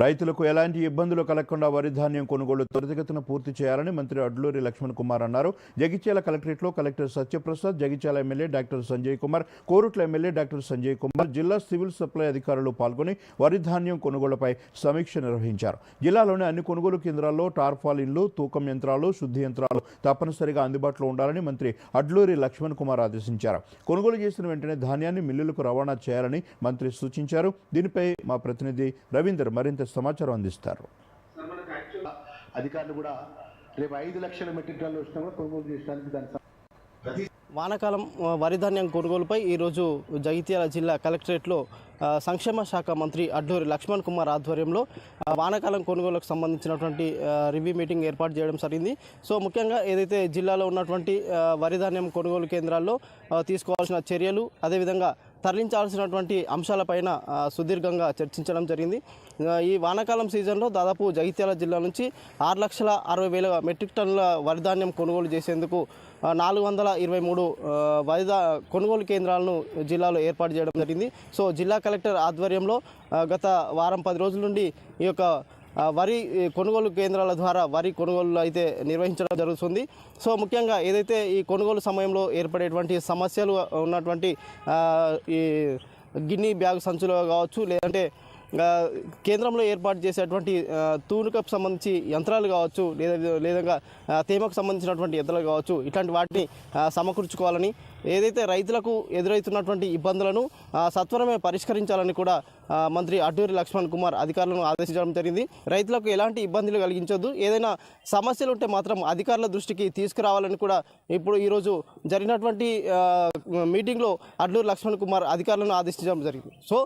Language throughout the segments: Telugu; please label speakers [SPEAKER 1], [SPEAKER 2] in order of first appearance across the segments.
[SPEAKER 1] రైతులకు ఎలాంటి ఇబ్బందులు కలగకుండా వరి ధాన్యం కొనుగోలు త్వరితగతిన పూర్తి చేయాలని మంత్రి అడ్లూరి లక్ష్మణ్ కుమార్ అన్నారు. జగిత్యాల కలెక్టరేట్లో collector Satyaprasad Jagtial MLA doctor Sanjay Kumar Korutla MLA doctor Sanjay Kumar జిల్లా సివిల్ సప్లై అధికారులు పాల్గొని వరి ధాన్యం కొనుగోలుపై సమీక్ష నిర్వహించారు. జిల్లాలోని అన్ని కొనుగోలు కేంద్రాల్లో టార్ఫాలిన్లు తూకం యంత్రాలు శుద్ధి యంత్రాలు తప్పనిసరిగా అందుబాటులో ఉండాలని మంత్రి అడ్లూరి లక్ష్మణ్ కుమార్ ఆదేశించారు. కొనుగోలు చేసిన వెంటనే ధాన్యాన్ని మిల్లులకు రవాణా చేయాలని మంత్రి సూచించారు. దీనిపై మా ప్రతినిధి రవీందర్ మరింత సమాచారం అందిస్తారు.
[SPEAKER 2] అధికారులు కూడా రేపు ఐదు లక్షల మెట్రిక్ టన్నులు వచ్చినా కూడా కొనుగోలు చేయడానికి దాని
[SPEAKER 3] వానాకాలం వరి ధాన్యం కొనుగోలుపై ఈరోజు జగిత్యాల జిల్లా కలెక్టరేట్లో సంక్షేమ శాఖ మంత్రి అడ్డూరి లక్ష్మణ్ కుమార్ ఆధ్వర్యంలో వానాకాలం కొనుగోలుకు సంబంధించినటువంటి రివ్యూ మీటింగ్ ఏర్పాటు చేయడం జరిగింది. సో ముఖ్యంగా ఏదైతే జిల్లాలో ఉన్నటువంటి వరి ధాన్యం కొనుగోలు కేంద్రాల్లో తీసుకోవాల్సిన చర్యలు అదేవిధంగా తరలించాల్సినటువంటి అంశాలపైన సుదీర్ఘంగా చర్చించడం జరిగింది. ఈ వానాకాలం సీజన్లో దాదాపు జగిత్యాల జిల్లా నుంచి ఆరు లక్షల అరవై వేల మెట్రిక్ టన్నుల వరిధాన్యం కొనుగోలు చేసేందుకు నాలుగు వందల ఇరవై మూడు వరిదా కొనుగోలు కేంద్రాలను జిల్లాలో ఏర్పాటు చేయడం జరిగింది. సో జిల్లా కలెక్టర్ ఆధ్వర్యంలో గత వారం పది రోజుల నుండి ఈ యొక్క వరి కొనుగోలు కేంద్రాల ద్వారా వరి కొనుగోలు అయితే నిర్వహించడం జరుగుతుంది. సో ముఖ్యంగా ఏదైతే ఈ కొనుగోలు సమయంలో ఏర్పడేటువంటి సమస్యలు ఉన్నటువంటి ఈ గిన్ని బ్యాగ్ సంచులు కావచ్చు లేదంటే కేంద్రంలో ఏర్పాటు చేసేటువంటి తూనుకకు సంబంధించి యంత్రాలు కావచ్చు లేదా లేదా తేమకు సంబంధించినటువంటి యంత్రాలు కావచ్చు ఇట్లాంటి వాటిని సమకూర్చుకోవాలని ఏదైతే రైతులకు ఎదురవుతున్నటువంటి ఇబ్బందులను సత్వరమే పరిష్కరించాలని కూడా మంత్రి అడ్డూరి లక్ష్మణ్ కుమార్ అధికారులను ఆదేశించడం జరిగింది. రైతులకు ఎలాంటి ఇబ్బందులు కలిగించొద్దు. ఏదైనా సమస్యలు ఉంటే మాత్రం అధికారుల దృష్టికి తీసుకురావాలని కూడా ఇప్పుడు ఈరోజు జరిగినటువంటి మీటింగ్లో అడ్లూరు లక్ష్మణ్ కుమార్ అధికారులను ఆదేశించడం జరిగింది. సో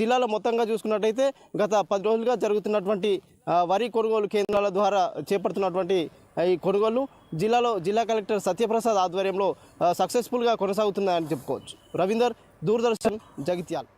[SPEAKER 3] జిల్లాలో మొత్తంగా చూసుకున్నట్టయితే గత పది రోజులుగా జరుగుతున్నటువంటి వరి కొనుగోలు కేంద్రాల ద్వారా చేపడుతున్నటువంటి ఈ కొనుగోలు జిల్లాలో జిల్లా కలెక్టర్ సత్యప్రసాద్ ఆధ్వర్యంలో సక్సెస్ఫుల్గా కొనసాగుతుందని చెప్పుకోవచ్చు. రవీందర్ దూరదర్శన్ జగిత్యాల్.